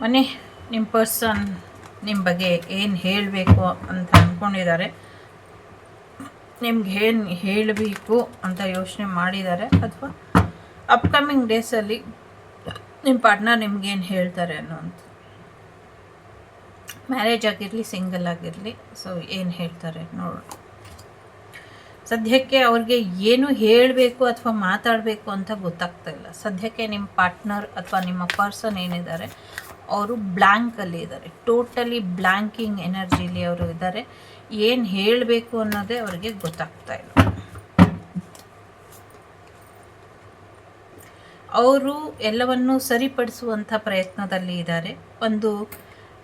ಮನೆ ನಿಮ್ಮ ಪರ್ಸನ್ ನಿಮ್ಮ ಬಗ್ಗೆ ಏನು ಹೇಳಬೇಕು ಅಂತ ಅಂದ್ಕೊಂಡಿದ್ದಾರೆ ನಿಮ್ಗೆ ಏನು ಹೇಳಬೇಕು ಅಂತ ಯೋಚನೆ ಮಾಡಿದ್ದಾರೆ ಅಥವಾ ಅಪ್ಕಮಿಂಗ್ ಡೇಸಲ್ಲಿ ನಿಮ್ಮ ಪಾರ್ಟ್ನರ್ ನಿಮ್ಗೇನು ಹೇಳ್ತಾರೆ ಅನ್ನೋಂಥ ಮ್ಯಾರೇಜ್ ಆಗಿರಲಿ ಸಿಂಗಲ್ ಆಗಿರಲಿ ಸೊ ಏನು ಹೇಳ್ತಾರೆ ನೋಡೋಣ ಸದ್ಯಕ್ಕೆ ಅವ್ರಿಗೆ ಏನು ಹೇಳಬೇಕು ಅಥವಾ ಮಾತಾಡಬೇಕು ಅಂತ ಗೊತ್ತಾಗ್ತಾ ಇಲ್ಲ. ಸದ್ಯಕ್ಕೆ ನಿಮ್ಮ ಪಾರ್ಟ್ನರ್ ಅಥವಾ ನಿಮ್ಮ ಪರ್ಸನ್ ಏನಿದ್ದಾರೆ ಅವರು ಬ್ಲ್ಯಾಂಕಲ್ಲಿ ಇದ್ದಾರೆ. ಟೋಟಲಿ ಬ್ಲ್ಯಾಂಕಿಂಗ್ ಎನರ್ಜಿಲಿ ಅವರು ಇದ್ದಾರೆ. ಏನು ಹೇಳಬೇಕು ಅನ್ನೋದೇ ಅವರಿಗೆ ಗೊತ್ತಾಗ್ತಾ ಇಲ್ಲ. ಅವರು ಎಲ್ಲವನ್ನೂ ಸರಿಪಡಿಸುವಂಥ ಪ್ರಯತ್ನದಲ್ಲಿ ಇದ್ದಾರೆ. ಒಂದು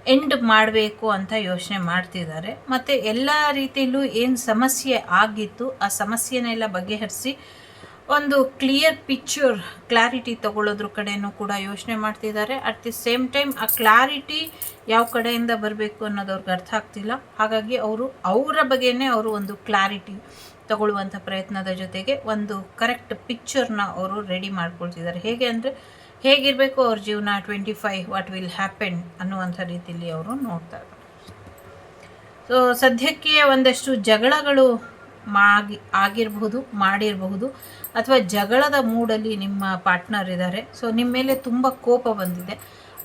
ಎಂಡ್ ಮಾಡಬೇಕು ಅಂತ ಯೋಚನೆ ಮಾಡ್ತಿದ್ದಾರೆ. ಮತ್ತು ಎಲ್ಲ ರೀತಿಯಲ್ಲೂ ಏನು ಸಮಸ್ಯೆ ಆಗಿತ್ತು, ಆ ಸಮಸ್ಯೆನೆಲ್ಲ ಬಗೆಹರಿಸಿ ಒಂದು ಕ್ಲಿಯರ್ ಪಿಕ್ಚರ್ ಕ್ಲಾರಿಟಿ ತಗೊಳ್ಳೋದ್ರ ಕಡೆಯೂ ಕೂಡ ಯೋಚನೆ ಮಾಡ್ತಿದ್ದಾರೆ. ಅಟ್ ದಿ ಸೇಮ್ ಟೈಮ್ ಆ ಕ್ಲಾರಿಟಿ ಯಾವ ಕಡೆಯಿಂದ ಬರಬೇಕು ಅನ್ನೋದು ಅವ್ರಿಗೆ ಅರ್ಥ ಆಗ್ತಿಲ್ಲ. ಹಾಗಾಗಿ ಅವರು, ಅವರ ಬಗ್ಗೆನೇ ಅವರು ಒಂದು ಕ್ಲಾರಿಟಿ ತಗೊಳ್ಳುವಂಥ ಪ್ರಯತ್ನದ ಜೊತೆಗೆ ಒಂದು ಕರೆಕ್ಟ್ ಪಿಕ್ಚರ್ನ ಅವರು ರೆಡಿ ಮಾಡ್ಕೊಳ್ತಿದ್ದಾರೆ. ಹೇಗೆ ಅಂದರೆ, ಹೇಗಿರಬೇಕು ಅವ್ರ ಜೀವನ twenty five what will happen ಅನ್ನುವಂಥ ರೀತಿಯಲ್ಲಿ ಅವರು ನೋಡ್ತಾ ಇದ್ದಾರೆ. ಸೊ ಸದ್ಯಕ್ಕೆ ಒಂದಷ್ಟು ಜಗಳಗಳು ಮಾಗಿ, ಆಗಿರಬಹುದು, ಮಾಡಿರಬಹುದು. ಅಥವಾ ಜಗಳದ ಮೂಡಲ್ಲಿ ನಿಮ್ಮ ಪಾರ್ಟ್ನರ್ ಇದ್ದಾರೆ. ಸೊ ನಿಮ್ಮ ಮೇಲೆ ತುಂಬ ಕೋಪ ಬಂದಿದೆ.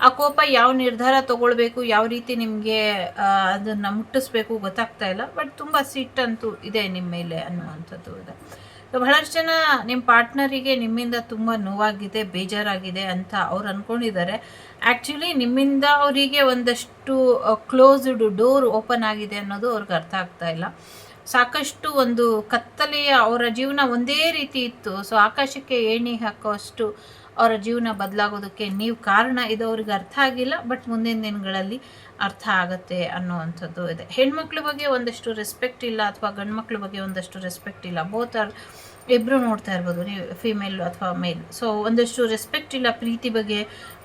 ಆ ಕೋಪ ಯಾವ ನಿರ್ಧಾರ ತಗೊಳ್ಬೇಕು, ಯಾವ ರೀತಿ ನಿಮಗೆ ಅದನ್ನು ಮುಟ್ಟಿಸ್ಬೇಕು ಗೊತ್ತಾಗ್ತಾ ಇಲ್ಲ. ಬಟ್ ತುಂಬ ಸಿಟ್ಟಂತೂ ಇದೆ ನಿಮ್ಮ ಮೇಲೆ ಅನ್ನುವಂಥದ್ದು ಇದೆ. ಸೊ ಬಹಳಷ್ಟು ಜನ ನಿಮ್ಮ ಪಾರ್ಟ್ನರಿಗೆ ನಿಮ್ಮಿಂದ ತುಂಬ ನೋವಾಗಿದೆ, ಬೇಜಾರಾಗಿದೆ ಅಂತ ಅವ್ರು ಅಂದ್ಕೊಂಡಿದ್ದಾರೆ ಆ್ಯಕ್ಚುಲಿ ನಿಮ್ಮಿಂದ ಅವರಿಗೆ ಒಂದಷ್ಟು ಕ್ಲೋಸ್ಡ್ ಡೋರ್ ಓಪನ್ ಆಗಿದೆ ಅನ್ನೋದು ಅವ್ರಿಗೆ ಅರ್ಥ ಆಗ್ತಾ ಇಲ್ಲ. ಸಾಕಷ್ಟು ಒಂದು ಕತ್ತಲೆಯ ಅವರ ಜೀವನ ಒಂದೇ ರೀತಿ ಇತ್ತು. ಸೊ ಆಕಾಶಕ್ಕೆ ಏಣಿ ಹಾಕೋಷ್ಟು ಅವರ ಜೀವನ ಬದಲಾಗೋದಕ್ಕೆ ನೀವು ಕಾರಣ ಇದು ಅವ್ರಿಗೆ ಅರ್ಥ ಆಗಿಲ್ಲ ಬಟ್ ಮುಂದಿನ ದಿನಗಳಲ್ಲಿ ಅರ್ಥ ಆಗುತ್ತೆ ಅನ್ನುವಂಥದ್ದು ಇದೆ. ಹೆಣ್ಮಕ್ಳ ಬಗ್ಗೆ ಒಂದಷ್ಟು ರೆಸ್ಪೆಕ್ಟ್ ಇಲ್ಲ ಅಥವಾ ಗಂಡು ಮಕ್ಳ ಬಗ್ಗೆ ಒಂದಷ್ಟು ರೆಸ್ಪೆಕ್ಟ್ ಇಲ್ಲ. ಬೋತ್ ಆರ್ ಇಬ್ಬರು ನೋಡ್ತಾ ಇರ್ಬೋದು ನೀವು ಫಿಮೇಲ್ ಅಥವಾ ಮೇಲ್ ಸೊ ಒಂದಷ್ಟು ರೆಸ್ಪೆಕ್ಟ್ ಇಲ್ಲ ಪ್ರೀತಿ ಬಗ್ಗೆ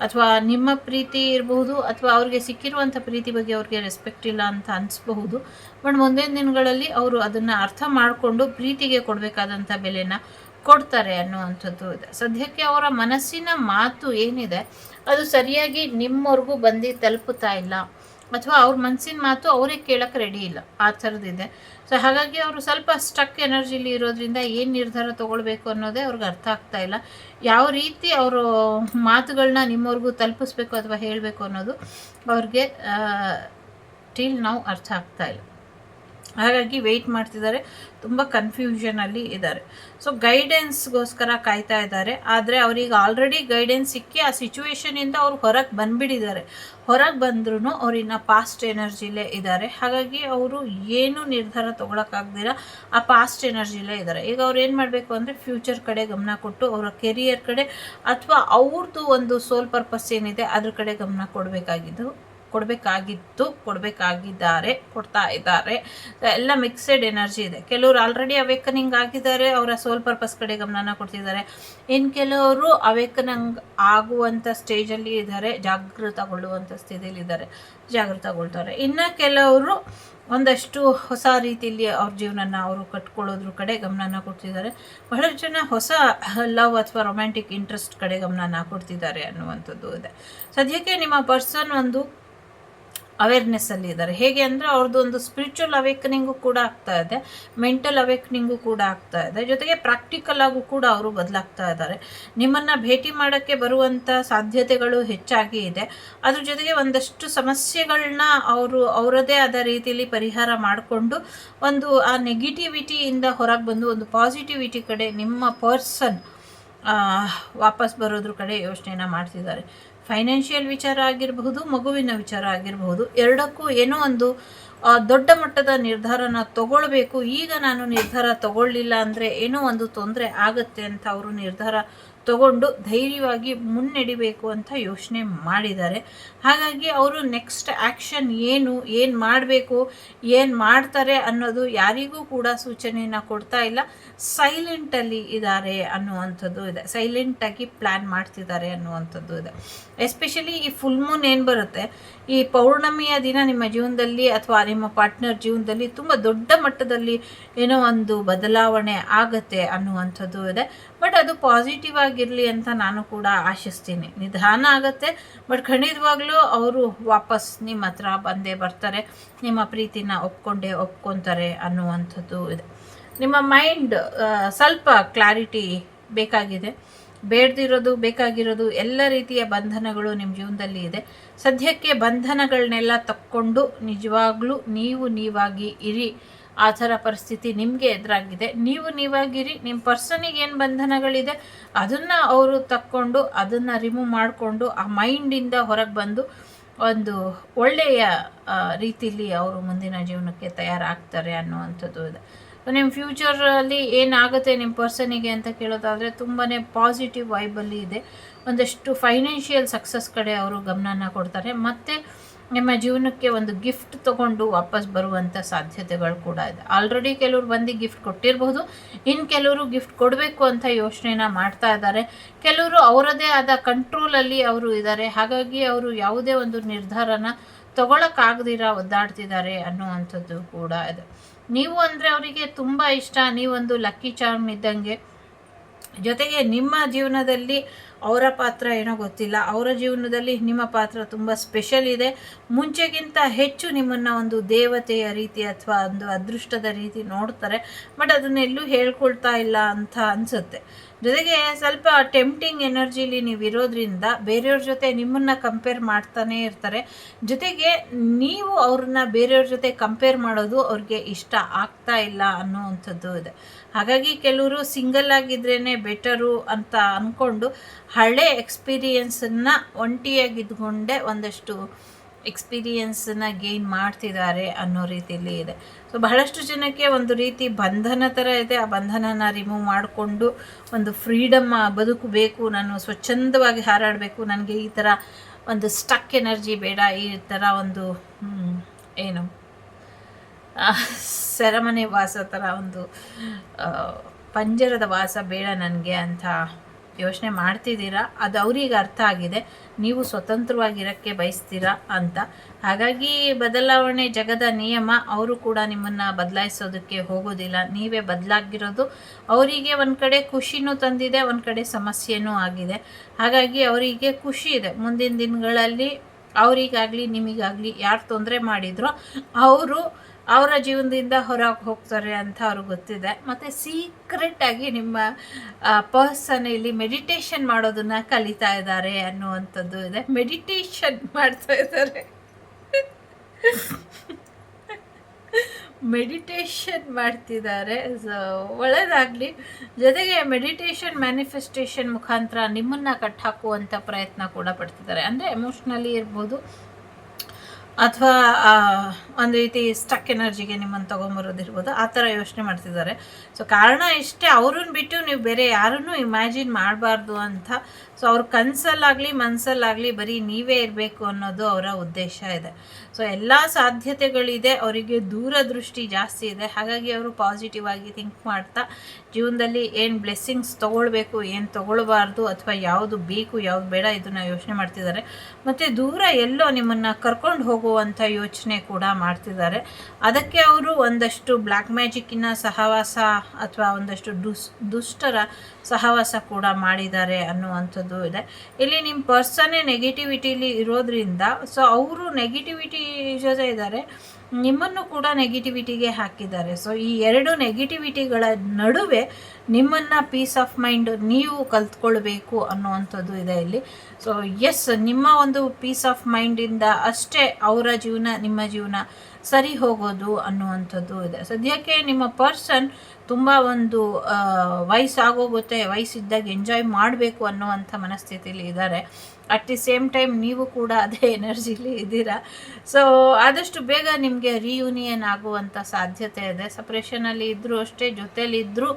ಅಥವಾ ನಿಮ್ಮ ಪ್ರೀತಿ ಇರಬಹುದು ಅಥವಾ ಅವ್ರಿಗೆ ಸಿಕ್ಕಿರುವಂಥ ಪ್ರೀತಿ ಬಗ್ಗೆ ಅವ್ರಿಗೆ ರೆಸ್ಪೆಕ್ಟ್ ಇಲ್ಲ ಅಂತ ಅನಿಸ್ಬಹುದು. ಬಟ್ ಮುಂದಿನ ದಿನಗಳಲ್ಲಿ ಅವರು ಅದನ್ನು ಅರ್ಥ ಮಾಡಿಕೊಂಡು ಪ್ರೀತಿಗೆ ಕೊಡಬೇಕಾದಂಥ ಬೆಲೆನ ಕೊಡ್ತಾರೆ ಅನ್ನುವಂಥದ್ದು ಇದೆ. ಸದ್ಯಕ್ಕೆ ಅವರ ಮನಸ್ಸಿನ ಮಾತು ಏನಿದೆ, ಅದು ಸರಿಯಾಗಿ ನಿಮ್ಮವರೆಗೂ ಬಂದು ತಲುಪುತ್ತಾ ಇಲ್ಲ, ಅಥವಾ ಅವ್ರ ಮನಸ್ಸಿನ ಮಾತು ಅವರೇ ಕೇಳಕ್ಕೆ ರೆಡಿ ಇಲ್ಲ, ಆ ಥರದ್ದಿದೆ. ಸೊ ಹಾಗಾಗಿ ಅವರು ಸ್ವಲ್ಪ ಸ್ಟಕ್ ಎನರ್ಜಿಲಿ ಇರೋದ್ರಿಂದ ಏನು ನಿರ್ಧಾರ ತೊಗೊಳ್ಬೇಕು ಅನ್ನೋದೇ ಅವ್ರಿಗೆ ಅರ್ಥ ಆಗ್ತಾ ಇಲ್ಲ. ಯಾವ ರೀತಿ ಅವರು ಮಾತುಗಳನ್ನ ನಿಮ್ಮವ್ರಿಗೂ ತಲುಪಿಸ್ಬೇಕು ಅಥವಾ ಹೇಳಬೇಕು ಅನ್ನೋದು ಅವ್ರಿಗೆ ಟಿಲ್ ನಾವು ಅರ್ಥ ಆಗ್ತಾ ಇಲ್ಲ. ಹಾಗಾಗಿ ವೆಯ್ಟ್ ಮಾಡ್ತಿದ್ದಾರೆ. ತುಂಬ ಕನ್ಫ್ಯೂಷನಲ್ಲಿ ಇದ್ದಾರೆ. ಸೊ ಗೈಡೆನ್ಸ್ಗೋಸ್ಕರ ಕಾಯ್ತಾ ಇದ್ದಾರೆ. ಆದರೆ ಅವ್ರಿಗೆ ಆಲ್ರೆಡಿ ಗೈಡೆನ್ಸ್ ಸಿಕ್ಕಿ ಆ ಸಿಚುವೇಶನಿಂದ ಅವ್ರು ಹೊರಗೆ ಬಂದುಬಿಟ್ಟಿದ್ದಾರೆ. ಹೊರಗೆ ಬಂದ್ರೂ ಇನ್ನು ಪಾಸ್ಟ್ ಎನರ್ಜಿಲೇ ಇದ್ದಾರೆ. ಹಾಗಾಗಿ ಅವರು ಏನು ನಿರ್ಧಾರ ತೊಗೊಳಕ್ಕಾಗ್ದಿರ ಆ ಪಾಸ್ಟ್ ಎನರ್ಜಿಲೇ ಇದ್ದಾರೆ. ಈಗ ಅವ್ರು ಏನು ಮಾಡಬೇಕು ಅಂದರೆ ಫ್ಯೂಚರ್ ಕಡೆ ಗಮನ ಕೊಟ್ಟು ಅವರ ಕೆರಿಯರ್ ಕಡೆ ಅಥವಾ ಅವ್ರದ್ದು ಒಂದು ಸೋಲ್ ಪರ್ಪಸ್ ಏನಿದೆ ಅದ್ರ ಕಡೆ ಗಮನ ಕೊಡಬೇಕಾಗಿದ್ದು ಕೊಡಬೇಕಾಗಿತ್ತು ಕೊಡಬೇಕಾಗಿದ್ದಾರೆ, ಕೊಡ್ತಾ ಇದ್ದಾರೆ. ಎಲ್ಲ ಮಿಕ್ಸೆಡ್ ಎನರ್ಜಿ ಇದೆ. ಕೆಲವರು ಆಲ್ರೆಡಿ ಅವೇಕನಿಂಗ್ ಆಗಿದ್ದಾರೆ, ಅವರ ಸೋಲ್ ಪರ್ಪಸ್ ಕಡೆ ಗಮನನ ಕೊಡ್ತಿದ್ದಾರೆ. ಇನ್ನು ಕೆಲವರು ಅವೇಕನಿಂಗ್ ಆಗುವಂಥ ಸ್ಟೇಜಲ್ಲಿ ಇದ್ದಾರೆ ಜಾಗೃತಗೊಳ್ಳುವಂಥ ಸ್ಥಿತಿಯಲ್ಲಿ ಇದ್ದಾರೆ, ಜಾಗೃತಗೊಳ್ತಾರೆ. ಇನ್ನು ಕೆಲವರು ಒಂದಷ್ಟು ಹೊಸ ರೀತಿಯಲ್ಲಿ ಅವ್ರ ಜೀವನನ ಅವರು ಕಟ್ಕೊಳ್ಳೋದ್ರ ಕಡೆ ಗಮನನ ಕೊಡ್ತಿದ್ದಾರೆ. ಬಹಳಷ್ಟು ಜನ ಹೊಸ ಲವ್ ಅಥವಾ ರೊಮ್ಯಾಂಟಿಕ್ ಇಂಟ್ರೆಸ್ಟ್ ಕಡೆ ಗಮನನ ಕೊಡ್ತಿದ್ದಾರೆ ಅನ್ನುವಂಥದ್ದು ಇದೆ. ಸದ್ಯಕ್ಕೆ ನಿಮ್ಮ ಪರ್ಸನ್ ಒಂದು ಅವೇರ್ನೆಸ್ಸಲ್ಲಿ ಇದ್ದಾರೆ. ಹೇಗೆ ಅಂದರೆ ಅವ್ರದ್ದು ಒಂದು ಸ್ಪಿರಿಚುವಲ್ ಅವೇಕನಿಂಗು ಕೂಡ ಆಗ್ತಾ ಇದೆ ಮೆಂಟಲ್ ಅವೇಕನಿಂಗು ಕೂಡ ಆಗ್ತಾ ಇದೆ. ಜೊತೆಗೆ ಪ್ರಾಕ್ಟಿಕಲ್ ಆಗು ಕೂಡ ಅವರು ಬದಲಾಗ್ತಾ ಇದ್ದಾರೆ. ನಿಮ್ಮನ್ನು ಭೇಟಿ ಮಾಡೋಕ್ಕೆ ಬರುವಂಥ ಸಾಧ್ಯತೆಗಳು ಹೆಚ್ಚಾಗಿ ಇದೆ. ಅದ್ರ ಜೊತೆಗೆ ಒಂದಷ್ಟು ಸಮಸ್ಯೆಗಳನ್ನ ಅವರು ಅವರದೇ ಆದ ರೀತಿಯಲ್ಲಿ ಪರಿಹಾರ ಮಾಡಿಕೊಂಡು ಒಂದು ಆ ನೆಗೆಟಿವಿಟಿಯಿಂದ ಹೊರಗೆ ಬಂದು ಒಂದು ಪಾಸಿಟಿವಿಟಿ ಕಡೆ ನಿಮ್ಮ ಪರ್ಸನ್ ವಾಪಸ್ ಬರೋದ್ರ ಕಡೆ ಯೋಚನೆನ ಮಾಡ್ತಿದ್ದಾರೆ. ಫೈನಾನ್ಷಿಯಲ್ ವಿಚಾರ ಆಗಿರಬಹುದು, ಮಗುವಿನ ವಿಚಾರ ಆಗಿರಬಹುದು, ಎರಡಕ್ಕೂ ಏನೋ ಒಂದು ದೊಡ್ಡ ಮಟ್ಟದ ನಿರ್ಧಾರನ ತಗೊಳ್ಬೇಕು. ಈಗ ನಾನು ನಿರ್ಧಾರ ತಗೊಳ್ಳಿಲ್ಲ ಅಂದರೆ ಏನೋ ಒಂದು ತೊಂದರೆ ಆಗುತ್ತೆ ಅಂತ ಅವರು ನಿರ್ಧಾರ ತಗೊಂಡು ಧೈರ್ಯವಾಗಿ ಮುನ್ನಡಿಬೇಕು ಅಂತ ಯೋಚನೆ ಮಾಡಿದ್ದಾರೆ. ಹಾಗಾಗಿ ಅವರು ನೆಕ್ಸ್ಟ್ ಆ್ಯಕ್ಷನ್ ಏನು ಏನು ಮಾಡಬೇಕು, ಏನು ಮಾಡ್ತಾರೆ ಅನ್ನೋದು ಯಾರಿಗೂ ಕೂಡ ಸೂಚನೆಯನ್ನು ಕೊಡ್ತಾ ಇಲ್ಲ. ಸೈಲೆಂಟಲ್ಲಿ ಇದ್ದಾರೆ ಅನ್ನುವಂಥದ್ದು ಇದೆ. ಸೈಲೆಂಟಾಗಿ ಪ್ಲ್ಯಾನ್ ಮಾಡ್ತಿದ್ದಾರೆ ಅನ್ನುವಂಥದ್ದು ಇದೆ. ಎಸ್ಪೆಷಲಿ ಈ ಫುಲ್ ಮೂನ್ ಏನು ಬರುತ್ತೆ? ಈ ಪೌರ್ಣಮಿಯ ದಿನ ನಿಮ್ಮ ಜೀವನದಲ್ಲಿ ಅಥವಾ ನಿಮ್ಮ ಪಾರ್ಟ್ನರ್ ಜೀವನದಲ್ಲಿ ತುಂಬ ದೊಡ್ಡ ಮಟ್ಟದಲ್ಲಿ ಏನೋ ಒಂದು ಬದಲಾವಣೆ ಆಗತ್ತೆ ಅನ್ನುವಂಥದ್ದು ಇದೆ. ಬಟ್ ಅದು ಪಾಸಿಟಿವ್ ಆಗಿರಲಿ ಅಂತ ನಾನು ಕೂಡ ಆಶಿಸ್ತೀನಿ. ನಿಧಾನ ಆಗುತ್ತೆ ಬಟ್ ಖಂಡಿತವಾಗ್ಲೂ ಅವರು ವಾಪಸ್ ನಿಮ್ಮ ಹತ್ರ ಬಂದೇ ಬರ್ತಾರೆ. ನಿಮ್ಮ ಪ್ರೀತಿನ ಒಪ್ಕೊಂಡೇ ಒಪ್ಕೊತಾರೆ ಅನ್ನುವಂಥದ್ದು ಇದೆ. ನಿಮ್ಮ ಮೈಂಡ್ ಸ್ವಲ್ಪ ಕ್ಲಾರಿಟಿ ಬೇಕಾಗಿದೆ. ಬೇಡದಿರೋದು, ಬೇಕಾಗಿರೋದು ಎಲ್ಲ ರೀತಿಯ ಬಂಧನಗಳು ನಿಮ್ಮ ಜೀವನದಲ್ಲಿ ಇದೆ. ಸದ್ಯಕ್ಕೆ ಬಂಧನಗಳನ್ನೆಲ್ಲ ತಕ್ಕೊಂಡು ನಿಜವಾಗ್ಲೂ ನೀವು ನೀವಾಗಿ ಇರಿ. ಆ ಥರ ಪರಿಸ್ಥಿತಿ ನಿಮಗೆ ಎದುರಾಗಿದೆ. ನೀವು ನೀವಾಗಿರಿ ನಿಮ್ಮ ಪರ್ಸನಿಗೆ ಏನು ಬಂಧನಗಳಿದೆ, ಅದನ್ನು ಅವರು ತಕ್ಕೊಂಡು, ಅದನ್ನು ರಿಮೂವ್ ಮಾಡಿಕೊಂಡು, ಆ ಮೈಂಡಿಂದ ಹೊರಗೆ ಬಂದು ಒಂದು ಒಳ್ಳೆಯ ರೀತಿಯಲ್ಲಿ ಅವರು ಮುಂದಿನ ಜೀವನಕ್ಕೆ ತಯಾರಾಗ್ತಾರೆ ಅನ್ನುವಂಥದ್ದು ಇದೆ. ನಿಮ್ಮ ಫ್ಯೂಚರಲ್ಲಿ ಏನಾಗುತ್ತೆ ನಿಮ್ಮ ಪರ್ಸನಿಗೆ ಅಂತ ಕೇಳೋದಾದರೆ ತುಂಬಾ ಪಾಸಿಟಿವ್ ವೈಬಲ್ಲಿ ಇದೆ. ಒಂದಷ್ಟು ಫೈನಾನ್ಷಿಯಲ್ ಸಕ್ಸಸ್ ಕಡೆ ಅವರು ಗಮನನ ಕೊಡ್ತಾರೆ. ಮತ್ತು ನಿಮ್ಮ ಜೀವನಕ್ಕೆ ಒಂದು ಗಿಫ್ಟ್ ತೊಗೊಂಡು ವಾಪಸ್ ಬರುವಂಥ ಸಾಧ್ಯತೆಗಳು ಕೂಡ ಇದೆ. ಆಲ್ರೆಡಿ ಕೆಲವರು ಬಂದು ಗಿಫ್ಟ್ ಕೊಟ್ಟಿರಬಹುದು ಇನ್ನು ಕೆಲವರು ಗಿಫ್ಟ್ ಕೊಡಬೇಕು ಅಂತ ಯೋಚನೆನ ಮಾಡ್ತಾ ಇದ್ದಾರೆ. ಕೆಲವರು ಅವರದೇ ಆದ ಕಂಟ್ರೋಲಲ್ಲಿ ಅವರು ಇದ್ದಾರೆ. ಹಾಗಾಗಿ ಅವರು ಯಾವುದೇ ಒಂದು ನಿರ್ಧಾರನ ತಗೊಳಕ್ಕಾಗದಿರ ಒದ್ದಾಡ್ತಿದ್ದಾರೆ ಅನ್ನುವಂಥದ್ದು ಕೂಡ ಇದೆ. ನೀವು ಅಂದರೆ ಅವರಿಗೆ ತುಂಬ ಇಷ್ಟ, ನೀವೊಂದು ಲಕ್ಕಿ ಚಾರ್ಮ್ ಇದ್ದಂಗೆ. ಜೊತೆಗೆ ನಿಮ್ಮ ಜೀವನದಲ್ಲಿ ಅವರ ಪಾತ್ರ ಏನೋ ಗೊತ್ತಿಲ್ಲ. ಅವರ ಜೀವನದಲ್ಲಿ ನಿಮ್ಮ ಪಾತ್ರ ತುಂಬ ಸ್ಪೆಷಲ್ ಇದೆ. ಮುಂಚೆಗಿಂತ ಹೆಚ್ಚು ನಿಮ್ಮನ್ನು ಒಂದು ದೇವತೆಯ ರೀತಿ ಅಥವಾ ಒಂದು ಅದೃಷ್ಟದ ರೀತಿ ನೋಡ್ತಾರೆ. ಬಟ್ ಅದನ್ನೆಲ್ಲೂ ಹೇಳ್ಕೊಳ್ತಾ ಇಲ್ಲ ಅಂತ ಅನಿಸುತ್ತೆ. ಜೊತೆಗೆ ಸ್ವಲ್ಪ ಟೆಂಪ್ಟಿಂಗ್ ಎನರ್ಜಿಲಿ ನೀವು ಇರೋದ್ರಿಂದ ಬೇರೆಯವ್ರ ಜೊತೆ ನಿಮ್ಮನ್ನು ಕಂಪೇರ್ ಮಾಡ್ತಾನೇ ಇರ್ತಾರೆ. ಜೊತೆಗೆ ನೀವು ಅವ್ರನ್ನ ಬೇರೆಯವ್ರ ಜೊತೆ ಕಂಪೇರ್ ಮಾಡೋದು ಅವ್ರಿಗೆ ಇಷ್ಟ ಆಗ್ತಾ ಇಲ್ಲ ಅನ್ನೋವಂಥದ್ದು ಇದೆ. ಹಾಗಾಗಿ ಕೆಲವರು ಸಿಂಗಲ್ ಆಗಿದ್ರೇ ಬೆಟರು ಅಂತ ಅಂದ್ಕೊಂಡು ಹಳೆ ಎಕ್ಸ್ಪೀರಿಯನ್ಸನ್ನು ಒಂಟಿಯಾಗಿದ್ಕೊಂಡೆ ಒಂದಷ್ಟು ಎಕ್ಸ್ಪೀರಿಯನ್ಸನ್ನ ಗೇನ್ ಮಾಡ್ತಿದ್ದಾರೆ ಅನ್ನೋ ರೀತಿಯಲ್ಲಿ ಇದೆ. ಸೊ ಬಹಳಷ್ಟು ಜನಕ್ಕೆ ಒಂದು ರೀತಿ ಬಂಧನ ಥರ ಇದೆ. ಆ ಬಂಧನನ ರಿಮೂವ್ ಮಾಡಿಕೊಂಡು ಒಂದು ಫ್ರೀಡಮ್ ಬದುಕಬೇಕು ನಾನು ಸ್ವಚ್ಛಂದವಾಗಿ ಹಾರಾಡಬೇಕು, ನನಗೆ ಈ ಥರ ಒಂದು ಸ್ಟಕ್ ಎನರ್ಜಿ ಬೇಡ, ಈ ಥರ ಒಂದು ಏನು ಸೆರೆಮನೆ ವಾಸ ಥರ ಒಂದು ಪಂಜರದ ವಾಸ ಬೇಡ ನನಗೆ ಅಂತ ಯೋಚನೆ ಮಾಡ್ತಿದ್ದೀರಾ? ಅದು ಅವ್ರಿಗೆ ಅರ್ಥ ಆಗಿದೆ. ನೀವು ಸ್ವತಂತ್ರವಾಗಿರೋಕ್ಕೆ ಬಯಸ್ತೀರಾ ಅಂತ. ಹಾಗಾಗಿ ಬದಲಾವಣೆ ಜಗದ ನಿಯಮ, ಅವರು ಕೂಡ ನಿಮ್ಮನ್ನು ಬದಲಾಯಿಸೋದಕ್ಕೆ ಹೋಗೋದಿಲ್ಲ. ನೀವೇ ಬದಲಾಗಿರೋದು ಅವರಿಗೆ ಒಂದು ಕಡೆ ಖುಷಿನೂ ತಂದಿದೆ, ಒಂದು ಕಡೆ ಸಮಸ್ಯೆನೂ ಆಗಿದೆ. ಹಾಗಾಗಿ ಅವರಿಗೆ ಖುಷಿ ಇದೆ. ಮುಂದಿನ ದಿನಗಳಲ್ಲಿ ಅವರಿಗಾಗಲಿ, ನಿಮಗಾಗಲಿ ಯಾರು ತೊಂದರೆ ಮಾಡಿದ್ರೋ, ಅವರು ಅವರ ಜೀವನದಿಂದ ಹೊರಗೆ ಹೋಗ್ತಾರೆ ಅಂತ ಅವ್ರಿಗೆ ಗೊತ್ತಿದೆ. ಮತ್ತು ಸೀಕ್ರೆಟಾಗಿ ನಿಮ್ಮ ಪರ್ಸನ್ ಇಲ್ಲಿ ಮೆಡಿಟೇಷನ್ ಮಾಡೋದನ್ನ ಕಲಿತಾ ಇದ್ದಾರೆ ಅನ್ನುವಂಥದ್ದು ಇದೆ. ಮೆಡಿಟೇಷನ್ ಮಾಡ್ತಾ ಇದ್ದಾರೆ. ಮೆಡಿಟೇಷನ್ ಮಾಡ್ತಿದ್ದಾರೆ. ಸೊ ಒಳ್ಳೆಯದಾಗಲಿ ಜೊತೆಗೆ ಮೆಡಿಟೇಷನ್ ಮ್ಯಾನಿಫೆಸ್ಟೇಷನ್ ಮುಖಾಂತರ ನಿಮ್ಮನ್ನು ಕಟ್ಟಾಕುವಂಥ ಪ್ರಯತ್ನ ಕೂಡ ಪಡ್ತಿದ್ದಾರೆ. ಅಂದರೆ ಎಮೋಷ್ನಲಿ ಇರ್ಬೋದು ಅಥವಾ ಒಂದು ರೀತಿ ಸ್ಟಕ್ ಎನರ್ಜಿಗೆ ನಿಮ್ಮನ್ನು ತೊಗೊಂಬರೋದಿರ್ಬೋದು, ಆ ಥರ ಯೋಚನೆ ಮಾಡ್ತಿದ್ದಾರೆ. ಸೊ ಕಾರಣ ಇಷ್ಟೇ, ಅವ್ರನ್ನ ಬಿಟ್ಟು ನೀವು ಬೇರೆ ಯಾರನ್ನೂ ಇಮ್ಯಾಜಿನ್ ಮಾಡಬಾರ್ದು ಅಂತ ಸೊ ಅವ್ರ ಕನಸಲ್ಲಾಗಲಿ ಮನಸ್ಸಲ್ಲಾಗಲಿ ಬರೀ ನೀವೇ ಇರಬೇಕು ಅನ್ನೋದು ಅವರ ಉದ್ದೇಶ ಇದೆ. ಸೊ ಎಲ್ಲ ಸಾಧ್ಯತೆಗಳಿದೆ, ಅವರಿಗೆ ದೂರದೃಷ್ಟಿ ಜಾಸ್ತಿ ಇದೆ. ಹಾಗಾಗಿ ಅವರು ಪಾಸಿಟಿವ್ ಆಗಿ ಥಿಂಕ್ ಮಾಡ್ತಾ, ಜೀವನದಲ್ಲಿ ಏನು ಬ್ಲೆಸ್ಸಿಂಗ್ಸ್ ತೊಗೊಳ್ಬೇಕು, ಏನು ತೊಗೊಳ್ಬಾರ್ದು, ಅಥವಾ ಯಾವುದು ಬೇಕು, ಯಾವುದು ಬೇಡ ಇದನ್ನು ಯೋಚನೆ ಮಾಡ್ತಿದ್ದಾರೆ. ಮತ್ತು ದೂರ ಎಲ್ಲೋ ನಿಮ್ಮನ್ನು ಕರ್ಕೊಂಡು ಹೋಗುವಂಥ ಯೋಚನೆ ಕೂಡ ಮಾಡ್ತಿದ್ದಾರೆ. ಅದಕ್ಕೆ ಅವರು ಒಂದಷ್ಟು ಬ್ಲ್ಯಾಕ್ ಮ್ಯಾಜಿಕ್ಕಿನ ಸಹವಾಸ, ಅಥವಾ ಒಂದಷ್ಟು ದುಸ್, ದುಷ್ಟರ ಸಹವಾಸ ಕೂಡ ಮಾಡಿದ್ದಾರೆ ಅನ್ನುವಂಥದ್ದು ಇದೆ. ಇಲ್ಲಿ ನಿಮ್ಮ ಪರ್ಸನ್ನೇ ನೆಗೆಟಿವಿಟಿಲಿ ಇರೋದ್ರಿಂದ ಸೊ ಅವರು ನೆಗೆಟಿವಿಟಿ ಜೊತೆ ಇದ್ದಾರೆ ನಿಮ್ಮನ್ನು ಕೂಡ ನೆಗೆಟಿವಿಟಿಗೆ ಹಾಕಿದ್ದಾರೆ. ಸೊ ಈ ಎರಡು ನೆಗೆಟಿವಿಟಿಗಳ ನಡುವೆ ನಿಮ್ಮನ್ನು ಪೀಸ್ ಆಫ್ ಮೈಂಡ್ ನೀವು ಕಲ್ತ್ಕೊಳ್ಬೇಕು ಅನ್ನುವಂಥದ್ದು ಇದೆ ಇಲ್ಲಿ. ಸೊ ಎಸ್ ನಿಮ್ಮ ಒಂದು ಪೀಸ್ ಆಫ್ ಮೈಂಡಿಂದ ಅಷ್ಟೇ ಅವರ ಜೀವನ, ನಿಮ್ಮ ಜೀವನ ಸರಿ ಹೋಗೋದು ಅನ್ನುವಂಥದ್ದು ಇದೆ. ಸದ್ಯಕ್ಕೆ ನಿಮ್ಮ ಪರ್ಸನ್ ತುಂಬ ಒಂದು ವಯಸ್ಸಾಗೋಗುತ್ತೆ, ವಯಸ್ಸಿದ್ದಾಗ ಎಂಜಾಯ್ ಮಾಡಬೇಕು ಅನ್ನುವಂಥ ಮನಸ್ಥಿತಿಯಲ್ಲಿ ಇದ್ದಾರೆ. ಅಟ್ ದಿ ಸೇಮ್ ಟೈಮ್ ನೀವು ಕೂಡ ಅದೇ ಎನರ್ಜಿಲಿ ಇದ್ದೀರಾ. ಸೊ ಆದಷ್ಟು ಬೇಗ ನಿಮಗೆ ರಿಯೂನಿಯನ್ ಆಗುವಂಥ ಸಾಧ್ಯತೆ ಇದೆ. ಸಪ್ರೇಷನಲ್ಲಿ ಇದ್ದರೂ ಅಷ್ಟೇ ಜೊತೇಲಿದ್ದರೂ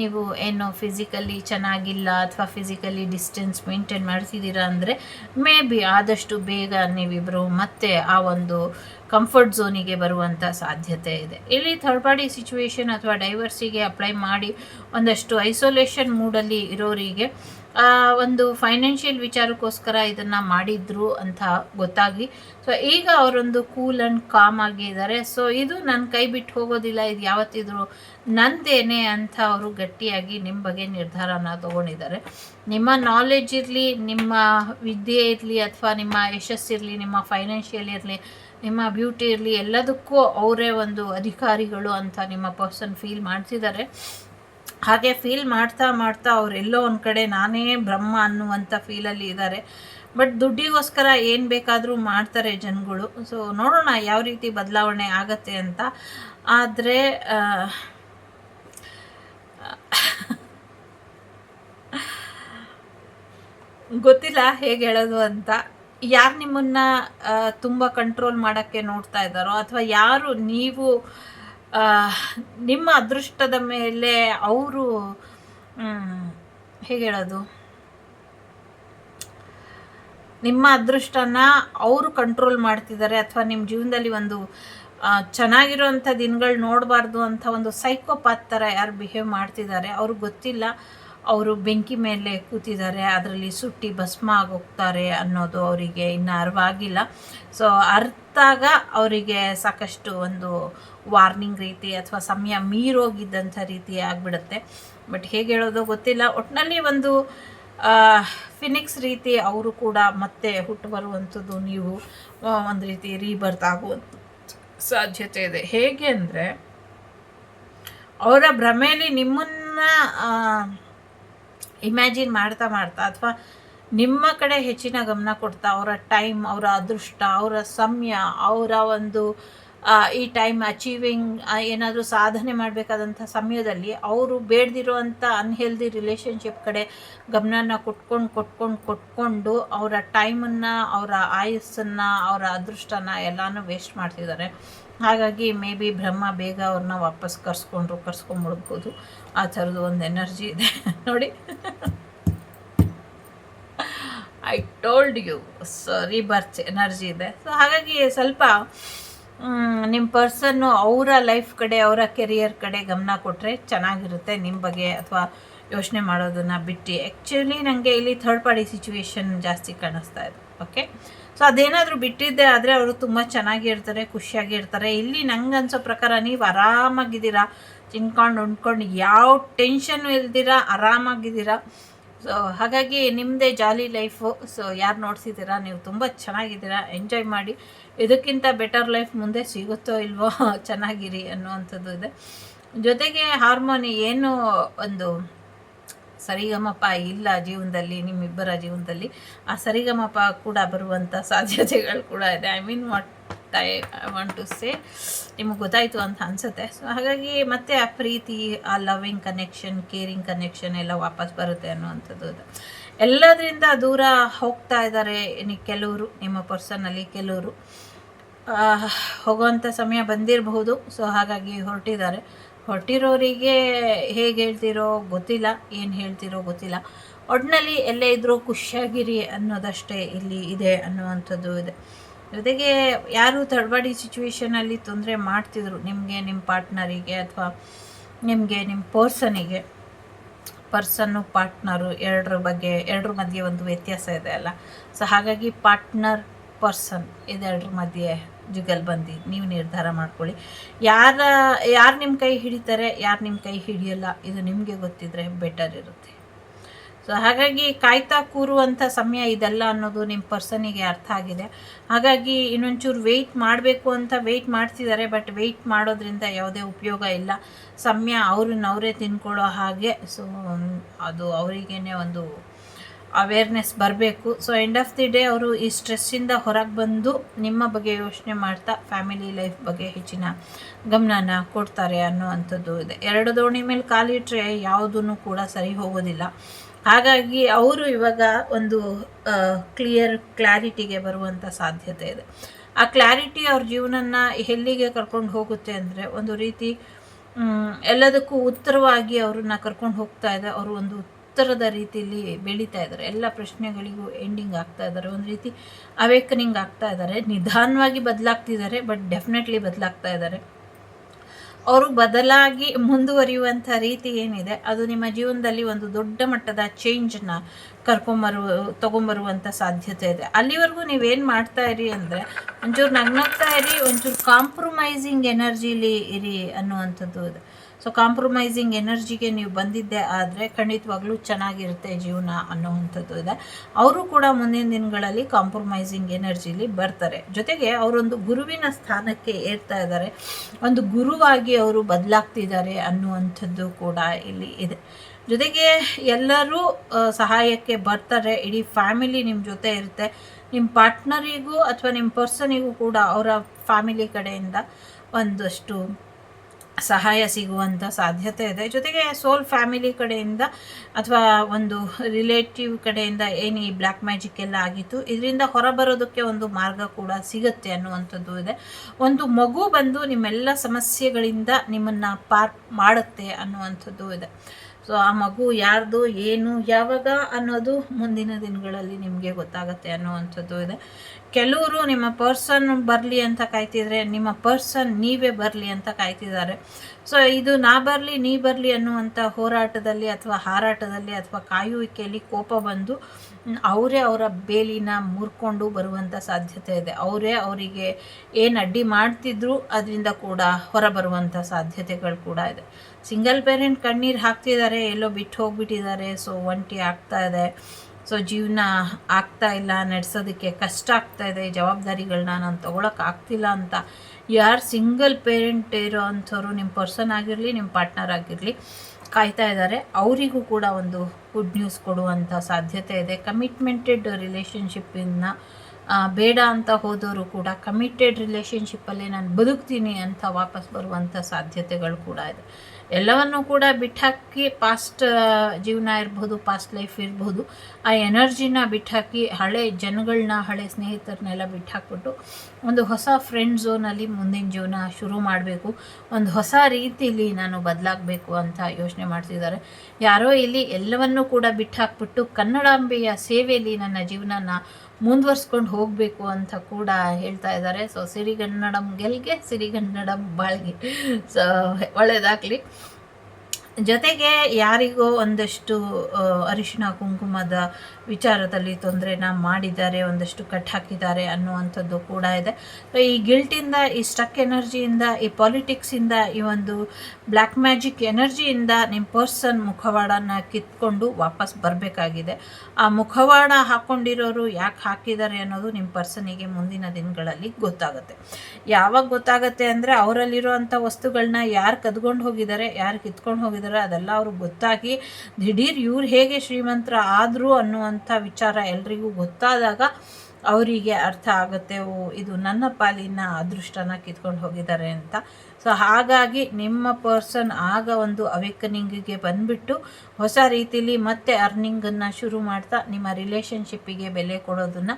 ನೀವು ಏನು ಫಿಸಿಕಲಿ ಚೆನ್ನಾಗಿಲ್ಲ ಅಥವಾ ಫಿಸಿಕಲಿ ಡಿಸ್ಟೆನ್ಸ್ ಮೇಂಟೈನ್ ಮಾಡ್ತಿದ್ದೀರಾ ಅಂದರೆ ಮೇ ಬಿ ಆದಷ್ಟು ಬೇಗ ನೀವಿಬ್ಬರು ಮತ್ತೆ ಆ ಒಂದು ಕಂಫರ್ಟ್ ಝೋನಿಗೆ ಬರುವಂಥ ಸಾಧ್ಯತೆ ಇದೆ. ಇಲ್ಲಿ ಥರ್ಡ್ ಪಾರ್ಟಿ ಸಿಚುವೇಶನ್ ಅಥವಾ ಡೈವರ್ಸಿಗೆ ಅಪ್ಲೈ ಮಾಡಿ ಒಂದಷ್ಟು ಐಸೋಲೇಷನ್ ಮೂಡಲ್ಲಿ ಇರೋರಿಗೆ ಒಂದು ಫೈನಾನ್ಷಿಯಲ್ ವಿಚಾರಕ್ಕೋಸ್ಕರ ಇದನ್ನು ಮಾಡಿದ್ರು ಅಂತ ಗೊತ್ತಾಗಿ. ಸೊ ಈಗ ಅವರೊಂದು ಕೂಲ್ ಆ್ಯಂಡ್ ಕಾಮ್ ಆಗಿದ್ದಾರೆ ಸೊ ಇದು ನನ್ನ ಕೈ ಬಿಟ್ಟು ಹೋಗೋದಿಲ್ಲ, ಇದು ಯಾವತ್ತಿದ್ರು ನಂದೇನೆ ಅಂತ ಅವರು ಗಟ್ಟಿಯಾಗಿ ನಿಮ್ಮ ಬಗ್ಗೆ ನಿರ್ಧಾರನ ತಗೊಂಡಿದ್ದಾರೆ. ನಿಮ್ಮ ನಾಲೆಡ್ಜ್ ಇರಲಿ, ನಿಮ್ಮ ವಿದ್ಯೆ ಇರಲಿ, ಅಥವಾ ನಿಮ್ಮ ಯಶಸ್ಸಿರಲಿ ನಿಮ್ಮ ಫೈನಾನ್ಷಿಯಲ್ ಇರಲಿ, ನಿಮ್ಮ ಬ್ಯೂಟಿ ಇರಲಿ, ಎಲ್ಲದಕ್ಕೂ ಅವರೇ ಒಂದು ಅಧಿಕಾರಿಗಳು ಅಂತ ನಿಮ್ಮ ಪರ್ಸನ್ ಫೀಲ್ ಮಾಡ್ತಿದ್ದಾರೆ ಹಾಗೆ ಫೀಲ್ ಮಾಡ್ತಾ ಮಾಡ್ತಾ ಅವರೆಲ್ಲೋ ಒಂದು ಕಡೆ ನಾನೇ ಬ್ರಹ್ಮ ಅನ್ನುವಂಥ ಫೀಲಲ್ಲಿ ಇದ್ದಾರೆ ಬಟ್ ದುಡ್ಡಿಗೋಸ್ಕರ ಏನು ಬೇಕಾದರೂ ಮಾಡ್ತಾರೆ ಜನಗಳು. ಸೊ ನೋಡೋಣ ಯಾವ ರೀತಿ ಬದಲಾವಣೆ ಆಗತ್ತೆ ಅಂತ. ಆದರೆ ಗೊತ್ತಿಲ್ಲ ಹೇಗೆ ಹೇಳೋದು ಅಂತ. ಯಾರು ನಿಮ್ಮನ್ನ ತುಂಬ ಕಂಟ್ರೋಲ್ ಮಾಡೋಕ್ಕೆ ನೋಡ್ತಾ ಇದ್ದಾರೋ, ಅಥವಾ ಯಾರು ನೀವು ನಿಮ್ಮ ಅದೃಷ್ಟದ ಮೇಲೆ ಅವರು ಹೇಗೆ ಹೇಳೋದು? ನಿಮ್ಮ ಅದೃಷ್ಟನ ಅವರು ಕಂಟ್ರೋಲ್ ಮಾಡ್ತಿದ್ದಾರೆ ಅಥವಾ ನಿಮ್ಮ ಜೀವನದಲ್ಲಿ ಒಂದು ಚೆನ್ನಾಗಿರೋವಂಥ ದಿನಗಳು ನೋಡಬಾರ್ದು ಅಂತ ಒಂದು ಸೈಕೋಪಾತ್ ಥರ ಯಾರು ಬಿಹೇವ್ ಮಾಡ್ತಿದ್ದಾರೆ, ಅವ್ರಿಗೆ ಗೊತ್ತಿಲ್ಲ. ಅವರು ಬೆಂಕಿ ಮೇಲೆ ಕೂತಿದ್ದಾರೆ, ಅದರಲ್ಲಿ ಸುಟ್ಟಿ ಭಸ್ಮ ಆಗೋಗ್ತಾರೆ ಅನ್ನೋದು ಅವರಿಗೆ ಇನ್ನೂ ಅರ್ವಾಗಿಲ್ಲ. ಸೊ ಅರ್ಥಾಗ ಅವರಿಗೆ ಸಾಕಷ್ಟು ಒಂದು ವಾರ್ನಿಂಗ್ ರೀತಿ ಅಥವಾ ಸಮಯ ಮೀರೋಗಿದ್ದಂಥ ರೀತಿ ಆಗಿಬಿಡುತ್ತೆ. ಬಟ್ ಹೇಗೆ ಹೇಳೋದು ಗೊತ್ತಿಲ್ಲ. ಒಟ್ಟಿನಲ್ಲಿ ಒಂದು ಫಿನಿಕ್ಸ್ ರೀತಿ ಅವರು ಕೂಡ ಮತ್ತೆ ಹುಟ್ಟು ಬರುವಂಥದ್ದು ನೀವು ಒಂದು ರೀತಿ ರೀಬರ್ತ್ ಆಗುವಂಥ ಸಾಧ್ಯತೆ ಇದೆ. ಹೇಗೆ ಅಂದರೆ, ಅವರ ಭ್ರಮೆಯಲ್ಲಿ ನಿಮ್ಮನ್ನ ಇಮ್ಯಾಜಿನ್ ಮಾಡ್ತಾ ಮಾಡ್ತಾ ಅಥವಾ ನಿಮ್ಮ ಕಡೆ ಹೆಚ್ಚಿನ ಗಮನ ಕೊಡ್ತಾ ಅವರ ಟೈಮ್, ಅವರ ಅದೃಷ್ಟ, ಅವರ ಸಮಯ, ಅವರ ಒಂದು ಈ ಟೈಮ್ ಅಚೀವಿಂಗ್ ಏನಾದರೂ ಸಾಧನೆ ಮಾಡಬೇಕಾದಂಥ ಸಮಯದಲ್ಲಿ ಅವರು ಬೇಡದಿರುವಂಥ ಅನ್ಹೆಲ್ದಿ ರಿಲೇಷನ್ಶಿಪ್ ಕಡೆ ಗಮನನ ಕೊಟ್ಕೊಂಡು ಕೊಟ್ಕೊಂಡು ಕೊಟ್ಕೊಂಡು ಅವರ ಟೈಮನ್ನು ಅವರ ಆಯಸ್ಸನ್ನು, ಅವರ ಅದೃಷ್ಟನ ಎಲ್ಲನೂ ವೇಸ್ಟ್ ಮಾಡ್ತಿದ್ದಾರೆ. ಹಾಗಾಗಿ ಮೇ ಬಿ ಬ್ರಹ್ಮ ಬೇಗ ಅವ್ರನ್ನ ವಾಪಸ್ ಕರ್ಸ್ಕೊಂಡ್ರು ಕರ್ಸ್ಕೊಂಡ್ಬಿಡ್ಬೋದು ಆ ಥರದ್ದು ಒಂದು ಎನರ್ಜಿ ಇದೆ. ನೋಡಿ. I told you sorry rebirth energy ಇದೆ. ಸೊ ಹಾಗಾಗಿ ಸ್ವಲ್ಪ ನಿಮ್ಮ ಪರ್ಸನ್ನು ಅವರ ಲೈಫ್ ಕಡೆ, ಅವರ ಕೆರಿಯರ್ ಕಡೆ ಗಮನ ಕೊಟ್ಟರೆ ಚೆನ್ನಾಗಿರುತ್ತೆ ನಿಮ್ಮ ಬಗ್ಗೆ ಅಥವಾ ಯೋಚನೆ ಮಾಡೋದನ್ನು ಬಿಟ್ಟು. ಆ್ಯಕ್ಚುಲಿ ನನಗೆ ಇಲ್ಲಿ ಥರ್ಡ್ ಪಾರ್ಟಿ ಸಿಚುವೇಶನ್ ಜಾಸ್ತಿ ಕಾಣಿಸ್ತಾ ಇದೆ. ಓಕೆ ಸೊ ಅದೇನಾದರೂ ಬಿಟ್ಟಿದ್ದೆ ಆದರೆ ಅವರು ತುಂಬ ಚೆನ್ನಾಗಿರ್ತಾರೆ ಖುಷಿಯಾಗಿರ್ತಾರೆ ಇಲ್ಲಿ ನಂಗೆ ಅನ್ಸೋ ಪ್ರಕಾರ ನೀವು ಆರಾಮಾಗಿದ್ದೀರಾ? ತಿನ್ಕೊಂಡು ಉಂಡ್ಕೊಂಡು ಯಾವ ಟೆನ್ಷನ್ನು ಇಲ್ದಿರಾ? ಆರಾಮಾಗಿದ್ದೀರಾ? ಸೊ ಹಾಗಾಗಿ ನಿಮ್ಮದೇ ಜಾಲಿ ಲೈಫು ಸೊ ಯಾರು ನೋಡ್ಸಿದ್ದೀರಾ? ನೀವು ತುಂಬ ಚೆನ್ನಾಗಿದ್ದೀರಾ? ಎಂಜಾಯ್ ಮಾಡಿ. ಇದಕ್ಕಿಂತ ಬೆಟರ್ ಲೈಫ್ ಮುಂದೆ ಸಿಗುತ್ತೋ ಇಲ್ವೋ ಚೆನ್ನಾಗಿರಿ ಅನ್ನುವಂಥದ್ದು ಇದೆ. ಜೊತೆಗೆ ಹಾರ್ಮೋನಿ ಏನು ಒಂದು ಸರಿಗಮಪ ಇಲ್ಲ ಜೀವನದಲ್ಲಿ, ನಿಮ್ಮಿಬ್ಬರ ಜೀವನದಲ್ಲಿ, ಆ ಸರಿಗಮಪ ಕೂಡ ಬರುವಂಥ ಸಾಧ್ಯತೆಗಳು ಕೂಡ ಇದೆ. I mean what I want to say ನಿಮಗೆ ಗೊತ್ತಾಯಿತು ಅಂತ ಅನ್ಸುತ್ತೆ. ಸೊ ಹಾಗಾಗಿ ಮತ್ತೆ ಆ ಪ್ರೀತಿ, ಆ ಲವಿಂಗ್ ಕನೆಕ್ಷನ್ ಕೇರಿಂಗ್ ಕನೆಕ್ಷನ್ ಎಲ್ಲ ವಾಪಸ್ ಬರುತ್ತೆ ಅನ್ನುವಂಥದ್ದು ಎಲ್ಲದರಿಂದ ದೂರ ಹೋಗ್ತಾ ಇದ್ದಾರೆ ಕೆಲವರು, ನಿಮ್ಮ ಪರ್ಸನಲ್ಲಿ ಕೆಲವರು. ಹೋಗುವಂಥ ಸಮಯ ಬಂದಿರಬಹುದು. ಸೊ ಹಾಗಾಗಿ ಹೊರಟಿದ್ದಾರೆ. ಹೊರಟಿರೋರಿಗೆ ಹೇಗೆ ಹೇಳ್ತಿರೋ ಗೊತ್ತಿಲ್ಲ, ಏನು ಹೇಳ್ತಿರೋ ಗೊತ್ತಿಲ್ಲ. ಒಟ್ಟಿನಲ್ಲಿ ಎಲ್ಲೇ ಇದ್ದರೂ ಖುಷಿಯಾಗಿರಿ ಅನ್ನೋದಷ್ಟೇ ಇಲ್ಲಿ ಇದೆ ಅನ್ನುವಂಥದ್ದು ಇದೆ. ಜೊತೆಗೆ ಯಾರು ತಡಬಾಡಿ ಸಿಚುವೇಶನಲ್ಲಿ ತೊಂದರೆ ಮಾಡ್ತಿದ್ರು, ನಿಮಗೆ ನಿಮ್ಮ ಪಾರ್ಟ್ನರಿಗೆ ಅಥವಾ ನಿಮಗೆ ನಿಮ್ಮ ಪರ್ಸನಿಗೆ ಪರ್ಸನ್ನು ಪಾರ್ಟ್ನರು ಎರಡರ ಬಗ್ಗೆ, ಎರಡರ ಮಧ್ಯೆ ಒಂದು ವ್ಯತ್ಯಾಸ ಇದೆ ಅಲ್ಲ. ಸೊ ಹಾಗಾಗಿ ಪಾರ್ಟ್ನರ್ ಪರ್ಸನ್ ಇದೆರಡರ ಮಧ್ಯೆ ಜುಗಲ್ ಬಂದು, ನೀವು ನಿರ್ಧಾರ ಮಾಡ್ಕೊಳ್ಳಿ. ಯಾರ, ಯಾರು ನಿಮ್ಮ ಕೈ ಹಿಡಿತಾರೆ, ಯಾರು ನಿಮ್ಮ ಕೈ ಹಿಡಿಯಲ್ಲ, ಇದು ನಿಮಗೆ ಗೊತ್ತಿದ್ರೆ ಬೆಟರ್ ಇರುತ್ತೆ. ಸೊ ಹಾಗಾಗಿ ಕಾಯ್ತಾ ಕೂರುವಂಥ ಸಮಯ ಇದೆಲ್ಲ ಅನ್ನೋದು ನಿಮ್ಮ ಪರ್ಸನಿಗೆ ಅರ್ಥ ಆಗಿದೆ. ಹಾಗಾಗಿ ಇನ್ನೊಂಚೂರು ವೆಯ್ಟ್ ಮಾಡಬೇಕು ಅಂತ ವೆಯ್ಟ್ ಮಾಡ್ತಿದ್ದಾರೆ ಬಟ್ ವೆಯ್ಟ್ ಮಾಡೋದ್ರಿಂದ ಯಾವುದೇ ಉಪಯೋಗ ಇಲ್ಲ. ಸಮಯ ಅವ್ರನ್ನ ಅವರೇ ತಿನ್ಕೊಳ್ಳೋ ಹಾಗೆ ಸೊ ಅದು ಅವರಿಗೇ ಒಂದು ಅವೇರ್ನೆಸ್ ಬರಬೇಕು. So end of the day ಅವರು ಈ ಸ್ಟ್ರೆಸ್ಸಿಂದ ಹೊರಗೆ ಬಂದು ನಿಮ್ಮ ಬಗ್ಗೆ ಯೋಚನೆ ಮಾಡ್ತಾ ಫ್ಯಾಮಿಲಿ ಲೈಫ್ ಬಗ್ಗೆ ಹೆಚ್ಚಿನ ಗಮನನ ಕೊಡ್ತಾರೆ ಅನ್ನುವಂಥದ್ದು ಇದೆ. ಎರಡು ದೋಣಿ ಮೇಲೆ ಕಾಲಿಟ್ಟರೆ ಯಾವುದೂ ಕೂಡ ಸರಿ ಹೋಗೋದಿಲ್ಲ. ಹಾಗಾಗಿ ಅವರು ಇವಾಗ ಒಂದು ಕ್ಲಿಯರ್ ಕ್ಲಾರಿಟಿಗೆ ಬರುವಂಥ ಸಾಧ್ಯತೆ ಇದೆ. ಆ ಕ್ಲಾರಿಟಿ ಅವ್ರ ಜೀವನನ ಎಲ್ಲಿಗೆ ಕರ್ಕೊಂಡು ಹೋಗುತ್ತೆ ಅಂದರೆ ಒಂದು ರೀತಿ ಎಲ್ಲದಕ್ಕೂ ಉತ್ತರವಾಗಿ ಅವ್ರನ್ನ ಕರ್ಕೊಂಡು ಹೋಗ್ತಾ ಇದೆ ಅವರು ಒಂದು ಉತ್ತರದ ರೀತಿಯಲ್ಲಿ ಬೆಳೀತಾ ಇದ್ದಾರೆ. ಎಲ್ಲ ಪ್ರಶ್ನೆಗಳಿಗೂ ಎಂಡಿಂಗ್ ಆಗ್ತಾ ಇದ್ದಾರೆ. ಒಂದು ರೀತಿ ಅವೇಕನಿಂಗ್ ಆಗ್ತಾ ಇದ್ದಾರೆ. ನಿಧಾನವಾಗಿ ಬದಲಾಗ್ತಿದ್ದಾರೆ ಬಟ್ ಡೆಫಿನೆಟ್ಲಿ ಬದಲಾಗ್ತಾ ಇದ್ದಾರೆ. ಅವರು ಬದಲಾಗಿ ಮುಂದುವರಿಯುವಂಥ ರೀತಿ ಏನಿದೆ, ಅದು ನಿಮ್ಮ ಜೀವನದಲ್ಲಿ ಒಂದು ದೊಡ್ಡ ಮಟ್ಟದ ಚೇಂಜನ್ನ ಕರ್ಕೊಂಬರು, ತೊಗೊಂಬರುವಂಥ ಸಾಧ್ಯತೆ ಇದೆ. ಅಲ್ಲಿವರೆಗೂ ನೀವೇನು ಮಾಡ್ತಾ ಇರಿ ಅಂದರೆ, ಒಂಚೂರು ನಗ್ನಗ್ತಾ ಇರಿ, ಒಂಚೂರು ಕಾಂಪ್ರಮೈಸಿಂಗ್ ಎನರ್ಜಿಲಿ ಇರಿ ಅನ್ನುವಂಥದ್ದು ಇದೆ. ಸೊ ಕಾಂಪ್ರಮೈಸಿಂಗ್ ಎನರ್ಜಿಗೆ ನೀವು ಬಂದಿದ್ದೆ ಆದರೆ ಖಂಡಿತವಾಗ್ಲೂ ಚೆನ್ನಾಗಿರುತ್ತೆ ಜೀವನ ಅನ್ನೋವಂಥದ್ದು ಇದೆ. ಅವರು ಕೂಡ ಮುಂದಿನ ದಿನಗಳಲ್ಲಿ ಕಾಂಪ್ರಮೈಸಿಂಗ್ ಎನರ್ಜಿಲಿ ಬರ್ತಾರೆ. ಜೊತೆಗೆ ಅವರೊಂದು ಗುರುವಿನ ಸ್ಥಾನಕ್ಕೆ ಏರ್ತಾ ಇದ್ದಾರೆ. ಒಂದು ಗುರುವಾಗಿ ಅವರು ಬದಲಾಗ್ತಿದ್ದಾರೆ ಅನ್ನುವಂಥದ್ದು ಕೂಡ ಇಲ್ಲಿ ಇದೆ. ಜೊತೆಗೆ ಎಲ್ಲರೂ ಸಹಾಯಕ್ಕೆ ಬರ್ತಾರೆ. ಇಡೀ ಫ್ಯಾಮಿಲಿ ನಿಮ್ಮ ಜೊತೆ ಇರುತ್ತೆ. ನಿಮ್ಮ ಪಾರ್ಟ್ನರಿಗೂ ಅಥವಾ ನಿಮ್ಮ ಪರ್ಸನಿಗೂ ಕೂಡ ಅವರ ಫ್ಯಾಮಿಲಿ ಕಡೆಯಿಂದ ಒಂದಷ್ಟು ಸಹಾಯ ಸಿಗುವಂಥ ಸಾಧ್ಯತೆ ಇದೆ. ಜೊತೆಗೆ ಸೋಲ್ ಫ್ಯಾಮಿಲಿ ಕಡೆಯಿಂದ ಅಥವಾ ಒಂದು ರಿಲೇಟಿವ್ ಕಡೆಯಿಂದ ಏನು ಈ ಬ್ಲ್ಯಾಕ್ ಮ್ಯಾಜಿಕ್ ಎಲ್ಲ ಆಗಿತ್ತು, ಇದರಿಂದ ಹೊರಬರೋದಕ್ಕೆ ಒಂದು ಮಾರ್ಗ ಕೂಡ ಸಿಗುತ್ತೆ ಅನ್ನುವಂಥದ್ದು ಇದೆ. ಒಂದು ಮಗು ಬಂದು ನಿಮ್ಮೆಲ್ಲ ಸಮಸ್ಯೆಗಳಿಂದ ನಿಮ್ಮನ್ನು ಪಾರ್ ಮಾಡುತ್ತೆ ಅನ್ನುವಂಥದ್ದು ಇದೆ. ಸೊ ಆ ಮಗು ಯಾರ್ದು, ಏನು, ಯಾವಾಗ ಅನ್ನೋದು ಮುಂದಿನ ದಿನಗಳಲ್ಲಿ ನಿಮಗೆ ಗೊತ್ತಾಗುತ್ತೆ ಅನ್ನುವಂಥದ್ದು ಇದೆ. ಕೆಲವರು ನಿಮ್ಮ ಪರ್ಸನ್ ಬರಲಿ ಅಂತ ಕಾಯ್ತಿದ್ರೆ, ನಿಮ್ಮ ಪರ್ಸನ್ ನೀವೇ ಬರಲಿ ಅಂತ ಕಾಯ್ತಿದ್ದಾರೆ. ಸೊ ಇದು ನಾ ಬರಲಿ, ನೀ ಬರಲಿ ಅನ್ನುವಂಥ ಹೋರಾಟದಲ್ಲಿ ಅಥವಾ ಹಾರಾಟದಲ್ಲಿ ಅಥವಾ ಕಾಯುವಿಕೆಯಲ್ಲಿ ಕೋಪ ಬಂದು ಅವರೇ ಅವರ ಬೇಲಿನ ಮುರ್ಕೊಂಡು ಬರುವಂಥ ಸಾಧ್ಯತೆ ಇದೆ. ಅವರೇ ಅವರಿಗೆ ಏನು ಅಡ್ಡಿ ಮಾಡ್ತಿದ್ರು ಅದರಿಂದ ಕೂಡ ಹೊರಬರುವಂಥ ಸಾಧ್ಯತೆಗಳು ಕೂಡ ಇದೆ. ಸಿಂಗಲ್ ಪೇರೆಂಟ್ ಕಣ್ಣೀರು ಹಾಕ್ತಿದ್ದಾರೆ, ಎಲ್ಲೋ ಬಿಟ್ಟು ಹೋಗ್ಬಿಟ್ಟಿದ್ದಾರೆ ಸೊ ಒಂಟಿ ಆಗ್ತಾ ಇದೆ. ಸೊ ಜೀವನ ಆಗ್ತಾ ಇಲ್ಲ, ನಡೆಸೋದಕ್ಕೆ ಕಷ್ಟ ಆಗ್ತಾ ಇದೆ ಜವಾಬ್ದಾರಿಗಳನ್ನ ನಾನು ತೊಗೊಳಕ್ಕೆ ಆಗ್ತಿಲ್ಲ ಅಂತ. ಯಾರು ಸಿಂಗಲ್ ಪೇರೆಂಟ್ ಇರೋ ಅಂಥವ್ರು ನಿಮ್ಮ ಪರ್ಸನ್ ಆಗಿರಲಿ ನಿಮ್ಮ ಪಾರ್ಟ್ನರ್ ಆಗಿರಲಿ ಕಾಯ್ತಾ ಇದ್ದಾರೆ ಅವರಿಗೂ ಕೂಡ ಒಂದು ಗುಡ್ ನ್ಯೂಸ್ ಕೊಡುವಂಥ ಸಾಧ್ಯತೆ ಇದೆ. ಕಮಿಟ್ಮೆಂಟೆಡ್ ರಿಲೇಷನ್ಶಿಪ್ಪಿನ ಬೇಡ ಅಂತ ಹೋದವರು ಕೂಡ ಕಮಿಟೆಡ್ ರಿಲೇಷನ್ಶಿಪ್ಪಲ್ಲಿ ನಾನು ಬದುಕ್ತೀನಿ ಅಂತ ವಾಪಸ್ ಬರುವಂಥ ಸಾಧ್ಯತೆಗಳು ಕೂಡ ಇದೆ. ಎಲ್ಲವನ್ನು ಕೂಡ ಬಿಟ್ಟಾಕಿ ಪಾಸ್ಟ್ ಜೀವನ ಇರ್ಬೋದು ಪಾಸ್ಟ್ ಲೈಫ್ ಇರ್ಬೋದು, ಆ ಎನರ್ಜಿನ ಬಿಟ್ಟಾಕಿ ಹಳೆ ಜನಗಳನ್ನ ಹಳೆ ಸ್ನೇಹಿತರನ್ನೆಲ್ಲ ಬಿಟ್ಟಾಕ್ಬಿಟ್ಟು ಒಂದು ಹೊಸ ಫ್ರೆಂಡ್ ಝೋನಲ್ಲಿ ಮುಂದಿನ ಜೀವನ ಶುರು ಮಾಡಬೇಕು. ಒಂದು ಹೊಸ ರೀತಿಯಲ್ಲಿ ನಾನು ಬದಲಾಗಬೇಕು ಅಂತ ಯೋಚನೆ ಮಾಡ್ತಿದ್ದಾರೆ. ಯಾರೋ ಇಲ್ಲಿ ಎಲ್ಲವನ್ನೂ ಕೂಡ ಬಿಟ್ಟಾಕ್ಬಿಟ್ಟು ಕನ್ನಡಾಂಬೆಯ ಸೇವೆಯಲ್ಲಿ ನನ್ನ ಜೀವನನ ಮುಂದುವರ್ಸ್ಕೊಂಡು ಹೋಗಬೇಕು ಅಂತ ಕೂಡ ಹೇಳ್ತಾ ಇದ್ದಾರೆ. ಸೊ ಸಿರಿಗನ್ನಡಂ ಗೆಲ್ಗೆ, ಸಿರಿಗನ್ನಡಂ ಬಾಳ್ಗೆ. ಸೊ ಒಳ್ಳೆಯದಾಗಲಿ ಜೊತೆಗೆ ಯಾರಿಗೋ ಒಂದಷ್ಟು ಅರಿಶಿನ ಕುಂಕುಮದ ವಿಚಾರದಲ್ಲಿ ತೊಂದರೆನ ಮಾಡಿದ್ದಾರೆ, ಒಂದಷ್ಟು ಕಟ್ ಹಾಕಿದ್ದಾರೆ ಅನ್ನುವಂಥದ್ದು ಕೂಡ ಇದೆ. ಈ ಗಿಲ್ಟಿಂದ ಈ ಸ್ಟಕ್ ಎನರ್ಜಿಯಿಂದ ಈ ಪಾಲಿಟಿಕ್ಸಿಂದ ಈ ಒಂದು ಬ್ಲ್ಯಾಕ್ ಮ್ಯಾಜಿಕ್ ಎನರ್ಜಿಯಿಂದ ನಿಮ್ಮ ಪರ್ಸನ್ ಮುಖವಾಡನ ಕಿತ್ಕೊಂಡು ವಾಪಸ್ ಬರಬೇಕಾಗಿದೆ. ಆ ಮುಖವಾಡ ಹಾಕ್ಕೊಂಡಿರೋರು ಯಾಕೆ ಹಾಕಿದ್ದಾರೆ ಅನ್ನೋದು ನಿಮ್ಮ ಪರ್ಸನಿಗೆ ಮುಂದಿನ ದಿನಗಳಲ್ಲಿ ಗೊತ್ತಾಗುತ್ತೆ. ಯಾವಾಗ ಗೊತ್ತಾಗುತ್ತೆ ಅಂದರೆ ಅವರಲ್ಲಿರುವಂಥ ವಸ್ತುಗಳನ್ನ ಯಾರು ಕದ್ಕೊಂಡು ಹೋಗಿದ್ದಾರೆ, ಯಾರು ಕಿತ್ಕೊಂಡು ಹೋಗಿದ್ದಾರೆ ಅದೆಲ್ಲ ಅವ್ರಿಗೆ ಗೊತ್ತಾಗಿ ದಿಢೀರ್ ಇವ್ರು ಹೇಗೆ ಶ್ರೀಮಂತರ ಆದರೂ ಅನ್ನುವಂಥ ವಿಚಾರ ಎಲ್ರಿಗೂ ಗೊತ್ತಾದಾಗ ಅವರಿಗೆ ಅರ್ಥ ಆಗುತ್ತೆ, ಓ, ಇದು ನನ್ನ ಪಾಲಿನ ಅದೃಷ್ಟನ ಕಿತ್ಕೊಂಡು ಹೋಗಿದ್ದಾರೆ ಅಂತ. ಸೊ ಹಾಗಾಗಿ ನಿಮ್ಮ ಪರ್ಸನ್ ಆಗ ಒಂದು ಅವೇಕನಿಂಗಿಗೆ ಬಂದುಬಿಟ್ಟು ಹೊಸ ರೀತಿಲಿ ಮತ್ತೆ ಅರ್ನಿಂಗನ್ನು ಶುರು ಮಾಡ್ತಾ ನಿಮ್ಮ ರಿಲೇಷನ್ಶಿಪ್ಪಿಗೆ ಬೆಲೆ ಕೊಡೋದನ್ನು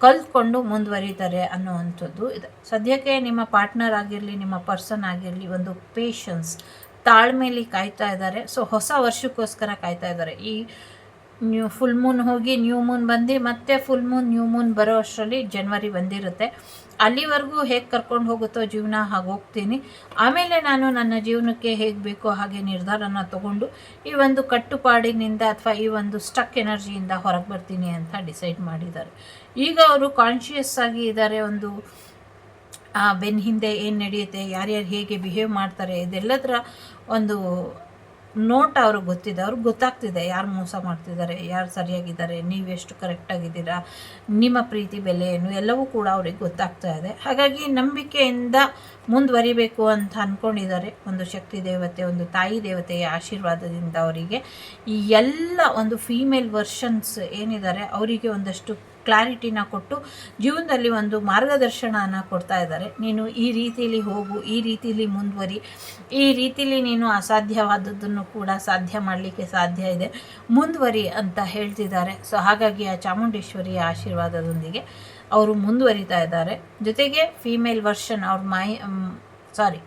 ಕಲ್ತ್ಕೊಂಡು ಮುಂದುವರಿತಾರೆ ಅನ್ನೋವಂಥದ್ದು ಇದೆ. ಸದ್ಯಕ್ಕೆ ನಿಮ್ಮ ಪಾರ್ಟ್ನರ್ ಆಗಿರಲಿ, ನಿಮ್ಮ ಪರ್ಸನ್ ಆಗಿರಲಿ ಒಂದು ಪೇಷನ್ಸ್ ತಾಳ್ಮೇಲಿ ಕಾಯ್ತಾ ಇದ್ದಾರೆ. ಸೊ ಹೊಸ ವರ್ಷಕ್ಕೋಸ್ಕರ ಕಾಯ್ತಾ ಇದ್ದಾರೆ. ಈ ನ್ಯೂ ಫುಲ್ ಮೂನ್ ಹೋಗಿ ನ್ಯೂ ಮೂನ್ ಬಂದು ಮತ್ತೆ ಫುಲ್ ಮೂನ್ ನ್ಯೂ ಮೂನ್ ಬರೋ ಅಷ್ಟರಲ್ಲಿ ಜನ್ವರಿ ಬಂದಿರುತ್ತೆ. ಅಲ್ಲಿವರೆಗೂ ಹೇಗೆ ಕರ್ಕೊಂಡು ಹೋಗುತ್ತೋ ಜೀವನ ಹಾಗೆ ಹೋಗ್ತೀನಿ. ಆಮೇಲೆ ನಾನು ನನ್ನ ಜೀವನಕ್ಕೆ ಹೇಗೆ ಬೇಕೋ ಹಾಗೆ ನಿರ್ಧಾರನ ತಗೊಂಡು ಈ ಒಂದು ಕಟ್ಟುಪಾಡಿನಿಂದ ಅಥವಾ ಈ ಒಂದು ಸ್ಟಕ್ ಎನರ್ಜಿಯಿಂದ ಹೊರಗೆ ಬರ್ತೀನಿ ಅಂತ ಡಿಸೈಡ್ ಮಾಡಿದ್ದಾರೆ. ಈಗ ಅವರು ಕಾನ್ಷಿಯಸ್ ಆಗಿ ಇದ್ದಾರೆ ಒಂದು ಆ, ಬೆನ್ನ ಹಿಂದೆ ಏನು ನಡೆಯುತ್ತೆ ಯಾರ್ಯಾರು ಹೇಗೆ ಬಿಹೇವ್ ಮಾಡ್ತಾರೆ ಇದೆಲ್ಲದರ ಒಂದು ನೋಟ್ ಅವ್ರಿಗೆ ಗೊತ್ತಿದೆ, ಅವ್ರಿಗೆ ಗೊತ್ತಾಗ್ತಿದೆ ಯಾರು ಮೋಸ ಮಾಡ್ತಿದ್ದಾರೆ, ಯಾರು ಸರಿಯಾಗಿದ್ದಾರೆ ನೀವೆಷ್ಟು ಕರೆಕ್ಟಾಗಿದ್ದೀರಾ ನಿಮ್ಮ ಪ್ರೀತಿ ಬೆಲೆ ಏನು, ಎಲ್ಲವೂ ಕೂಡ ಅವ್ರಿಗೆ ಗೊತ್ತಾಗ್ತಾ ಇದೆ. ಹಾಗಾಗಿ ನಂಬಿಕೆಯಿಂದ ಮುಂದುವರಿಬೇಕು ಅಂತ ಅಂದ್ಕೊಂಡಿದ್ದಾರೆ ಒಂದು ಶಕ್ತಿ ದೇವತೆ, ಒಂದು ತಾಯಿ ದೇವತೆಯ ಆಶೀರ್ವಾದದಿಂದ ಅವರಿಗೆ. ಈ ಎಲ್ಲ ಒಂದು ಫೀಮೇಲ್ ವರ್ಷನ್ಸ್ ಏನಿದ್ದಾರೆ, ಅವರಿಗೆ ಒಂದಷ್ಟು ಕ್ಲಾರಿಟಿನ ಕೊಟ್ಟು ಜೀವನದಲ್ಲಿ ಒಂದು ಮಾರ್ಗದರ್ಶನನ ಕೊಡ್ತಾ ಇದ್ದಾರೆ. ನೀನು ಈ ರೀತಿಯಲ್ಲಿ ಹೋಗು, ಈ ರೀತಿಯಲ್ಲಿ ಮುಂದುವರಿ, ಈ ರೀತಿಯಲ್ಲಿ ನೀನು ಅಸಾಧ್ಯವಾದದ್ದನ್ನು ಕೂಡ ಸಾಧ್ಯ ಮಾಡಲಿಕ್ಕೆ ಸಾಧ್ಯ ಇದೆ. ಮುಂದುವರಿ ಅಂತ ಹೇಳ್ತಿದ್ದಾರೆ. ಸೊ ಹಾಗಾಗಿ ಆ ಚಾಮುಂಡೇಶ್ವರಿಯ ಆಶೀರ್ವಾದದೊಂದಿಗೆ ಅವರು ಮುಂದುವರಿತಾ ಇದ್ದಾರೆ. ಜೊತೆಗೆ ಫೀಮೇಲ್ ವರ್ಷನ್ ಅವ್ರ ಮೈ ಸಾರಿ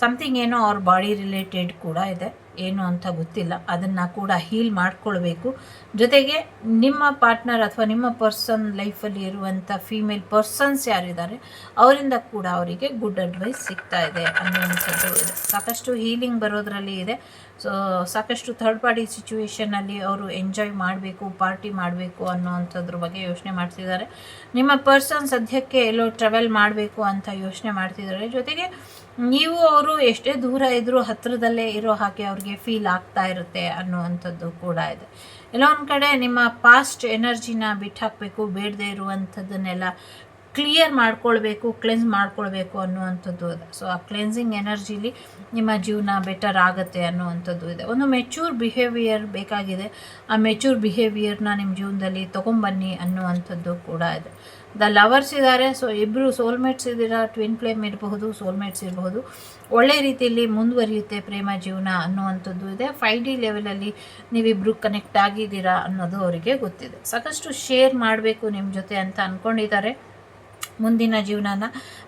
ಸಮಥಿಂಗ್ ಏನೋ ಅವ್ರ ಬಾಡಿ ರಿಲೇಟೆಡ್ ಕೂಡ ಇದೆ. ಏನು ಅಂತ ಗೊತ್ತಿಲ್ಲ. ಅದನ್ನು ಕೂಡ ಹೀಲ್ ಮಾಡ್ಕೊಳ್ಬೇಕು. ಜೊತೆಗೆ ನಿಮ್ಮ ಪಾರ್ಟ್ನರ್ ಅಥವಾ ನಿಮ್ಮ ಪರ್ಸನ್ ಲೈಫಲ್ಲಿ ಇರುವಂಥ ಫೀಮೇಲ್ ಪರ್ಸನ್ಸ್ ಯಾರಿದ್ದಾರೆ, ಅವರಿಂದ ಕೂಡ ಅವರಿಗೆ ಗುಡ್ ಅಡ್ವೈಸ್ ಸಿಗ್ತಾ ಇದೆ ಅನ್ನುವಂಥದ್ದು ಇದೆ. ಸಾಕಷ್ಟು ಹೀಲಿಂಗ್ ಬರೋದ್ರಲ್ಲಿ ಇದೆ. ಸೊ ಸಾಕಷ್ಟು ಥರ್ಡ್ ಪಾರ್ಟಿ ಸಿಚುವೇಷನಲ್ಲಿ ಅವರು ಎಂಜಾಯ್ ಮಾಡಬೇಕು ಪಾರ್ಟಿ ಮಾಡಬೇಕು ಅನ್ನೋವಂಥದ್ರ ಬಗ್ಗೆ ಯೋಚನೆ ಮಾಡ್ತಿದ್ದಾರೆ. ನಿಮ್ಮ ಪರ್ಸನ್ ಸದ್ಯಕ್ಕೆ ಎಲ್ಲೋ ಟ್ರಾವೆಲ್ ಮಾಡಬೇಕು ಅಂತ ಯೋಚನೆ ಮಾಡ್ತಿದ್ದಾರೆ. ಜೊತೆಗೆ ನೀವು ಅವರು ಎಷ್ಟೇ ದೂರ ಇದ್ದರೂ ಹತ್ತಿರದಲ್ಲೇ ಇರೋ ಹಾಗೆ ಅವ್ರಿಗೆ ಫೀಲ್ ಆಗ್ತಾ ಇರುತ್ತೆ ಅನ್ನುವಂಥದ್ದು ಕೂಡ ಇದೆ. ಎಲ್ಲೋ ಒಂದು ಕಡೆ ನಿಮ್ಮ ಪಾಸ್ಟ್ ಎನರ್ಜಿನ ಬಿಟ್ಟಾಕಬೇಕು, ಬೇಡದೇ ಇರುವಂಥದ್ದನ್ನೆಲ್ಲ ಕ್ಲಿಯರ್ ಮಾಡ್ಕೊಳ್ಬೇಕು ಕ್ಲೆನ್ಸ್ ಮಾಡ್ಕೊಳ್ಬೇಕು ಅನ್ನುವಂಥದ್ದು ಅದು. ಸೊ ಆ ಕ್ಲೆನ್ಸಿಂಗ್ ಎನರ್ಜಿಲಿ ನಿಮ್ಮ ಜೀವನ ಬೆಟರ್ ಆಗುತ್ತೆ ಅನ್ನುವಂಥದ್ದು ಇದೆ. ಒಂದು ಮೆಚೂರ್ ಬಿಹೇವಿಯರ್ ಬೇಕಾಗಿದೆ. ಆ ಮೆಚೂರ್ ಬಿಹೇವಿಯರ್ನ ನಿಮ್ಮ ಜೀವನದಲ್ಲಿ ತೊಗೊಂಬನ್ನಿ ಅನ್ನುವಂಥದ್ದು ಕೂಡ ಇದೆ. ದ ಲವರ್ಸ್ ಇದ್ದಾರೆ ಸೊ ಇಬ್ಬರು ಸೋಲ್ಮೇಟ್ಸ್ ಇದ್ದೀರಾ ಟ್ವಿನ್ ಫ್ಲೇಮ್ ಇರಬಹುದು ಸೋಲ್ಮೇಟ್ಸ್ ಇರಬಹುದು. ಒಳ್ಳೆ ರೀತಿಯಲ್ಲಿ ಮುಂದುವರಿಯುತ್ತೆ ಪ್ರೇಮ ಜೀವನ ಅನ್ನುವಂಥದ್ದು ಇದೆ. ಫೈ ಡಿ ಲೆವೆಲಲ್ಲಿ ನೀವಿಬ್ಬರು ಕನೆಕ್ಟ್ ಆಗಿದ್ದೀರಾ ಅನ್ನೋದು ಅವರಿಗೆ ಗೊತ್ತಿದೆ. ಸಾಕಷ್ಟು ಶೇರ್ ಮಾಡಬೇಕು ನಿಮ್ಮ ಜೊತೆ ಅಂತ ಅಂದ್ಕೊಂಡಿದ್ದಾರೆ ಮುಂದಿನ ಜೀವನನ.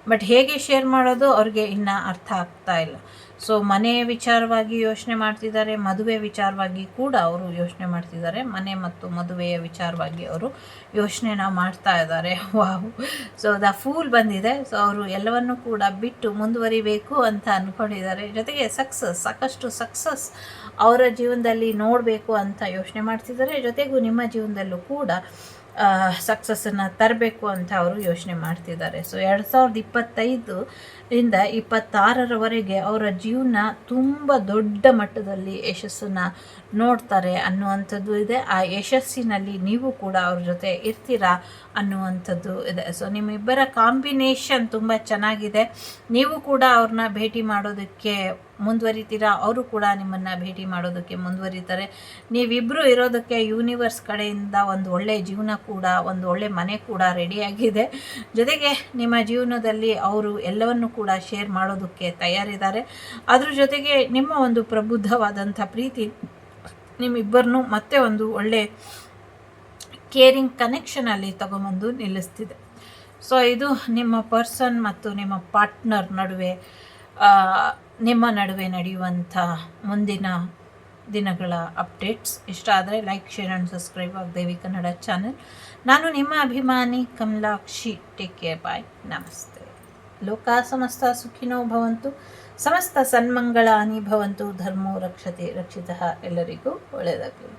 ಬಟ್ ಹೇಗೆ ಶೇರ್ ಮಾಡೋದು ಅವ್ರಿಗೆ ಇನ್ನೂ ಅರ್ಥ ಆಗ್ತಾ ಇಲ್ಲ. ಸೊ ಮನೆ ವಿಚಾರವಾಗಿ ಯೋಚನೆ ಮಾಡ್ತಿದ್ದಾರೆ, ಮದುವೆ ವಿಚಾರವಾಗಿ ಕೂಡ ಅವರು ಯೋಚನೆ ಮಾಡ್ತಿದ್ದಾರೆ. ಮನೆ ಮತ್ತು ಮದುವೆಯ ವಿಚಾರವಾಗಿ ಅವರು ಯೋಚನೆನ ಮಾಡ್ತಾ ಇದ್ದಾರೆ. ವಾವ್ ಸೊ ದ ಫೂಲ್ ಬಂದಿದೆ. ಸೊ ಅವರು ಎಲ್ಲವನ್ನು ಕೂಡ ಬಿಟ್ಟು ಮುಂದುವರಿಬೇಕು ಅಂತ ಅಂದ್ಕೊಂಡಿದ್ದಾರೆ ಜೊತೆಗೆ ಸಕ್ಸಸ್ ಸಾಕಷ್ಟು ಸಕ್ಸಸ್ ಅವರ ಜೀವನದಲ್ಲಿ ನೋಡಬೇಕು ಅಂತ ಯೋಚನೆ ಮಾಡ್ತಿದ್ದಾರೆ. ಜೊತೆಗೂ ನಿಮ್ಮ ಜೀವನದಲ್ಲೂ ಕೂಡ ಸಕ್ಸಸ್ಸನ್ನು ತರಬೇಕು ಅಂತ ಅವರು ಯೋಚನೆ ಮಾಡ್ತಿದ್ದಾರೆ. ಸೊ ಎರಡು ಸಾವಿರದ ಇಪ್ಪತ್ತೈದು ಇಂದ ಇಪ್ಪತ್ತಾರರವರೆಗೆ ಅವರ ಜೀವನ ತುಂಬ ದೊಡ್ಡ ಮಟ್ಟದಲ್ಲಿ ಯಶಸ್ಸನ್ನು ನೋಡ್ತಾರೆ ಅನ್ನುವಂಥದ್ದು ಇದೆ. ಆ ಯಶಸ್ಸಿನಲ್ಲಿ ನೀವು ಕೂಡ ಅವ್ರ ಜೊತೆ ಇರ್ತೀರಾ ಅನ್ನುವಂಥದ್ದು ಇದೆ. ಸೊ ನಿಮ್ಮಿಬ್ಬರ ಕಾಂಬಿನೇಷನ್ ತುಂಬ ಚೆನ್ನಾಗಿದೆ. ನೀವು ಕೂಡ ಅವ್ರನ್ನ ಭೇಟಿ ಮಾಡೋದಕ್ಕೆ ಮುಂದುವರಿತೀರಾ? ಅವರು ಕೂಡ ನಿಮ್ಮನ್ನು ಭೇಟಿ ಮಾಡೋದಕ್ಕೆ ಮುಂದುವರಿತಾರೆ. ನೀವಿಬ್ಬರು ಇರೋದಕ್ಕೆ ಯೂನಿವರ್ಸ್ ಕಡೆಯಿಂದ ಒಂದು ಒಳ್ಳೆಯ ಜೀವನ ಕೂಡ, ಒಂದು ಒಳ್ಳೆ ಮನೆ ಕೂಡ ರೆಡಿಯಾಗಿದೆ ಜೊತೆಗೆ ನಿಮ್ಮ ಜೀವನದಲ್ಲಿ ಅವರು ಎಲ್ಲವನ್ನು ಕೂಡ ಶೇರ್ ಮಾಡೋದಕ್ಕೆ ತಯಾರಿದ್ದಾರೆ. ಅದ್ರ ಜೊತೆಗೆ ನಿಮ್ಮ ಒಂದು ಪ್ರಬುದ್ಧವಾದಂಥ ಪ್ರೀತಿ, ನಿಮ್ಮಿಬ್ಬರನ್ನು ಮತ್ತೆ ಒಂದು ಒಳ್ಳೆ ಕೇರಿಂಗ್ ಕನೆಕ್ಷನಲ್ಲಿ ತಗೊಂಬಂದು ನಿಲ್ಲಿಸ್ತಿದೆ. ಸೊ ಇದು ನಿಮ್ಮ ಪರ್ಸನ್ ಮತ್ತು ನಿಮ್ಮ ಪಾರ್ಟ್ನರ್ ನಡುವೆ ನಿಮ್ಮ ನಡುವೆ ನಡೆಯುವಂಥ ಮುಂದಿನ ದಿನಗಳ ಅಪ್ಡೇಟ್ಸ್ ಇಷ್ಟ ಆದರೆ like share and subscribe Devi Kannada channel ನಾನು ನಿಮ್ಮ ಅಭಿಮಾನಿ ಕಮಲಾಕ್ಷಿ. ಟೇಕ್ ಕೇರ್ ಬಾಯ್ ನಮಸ್ತೆ ಲೋಕ ಸಮಸ್ತ ಸುಖಿನೋ ಭವಂತು ಸಮಸ್ತ ಸನ್ಮಂಗಳಾನಿ ಭವಂತು ಧರ್ಮೋ ರಕ್ಷತೆ ರಕ್ಷಿತ ಎಲ್ಲರಿಗೂ ಒಳ್ಳೆಯದಾಗಲಿ.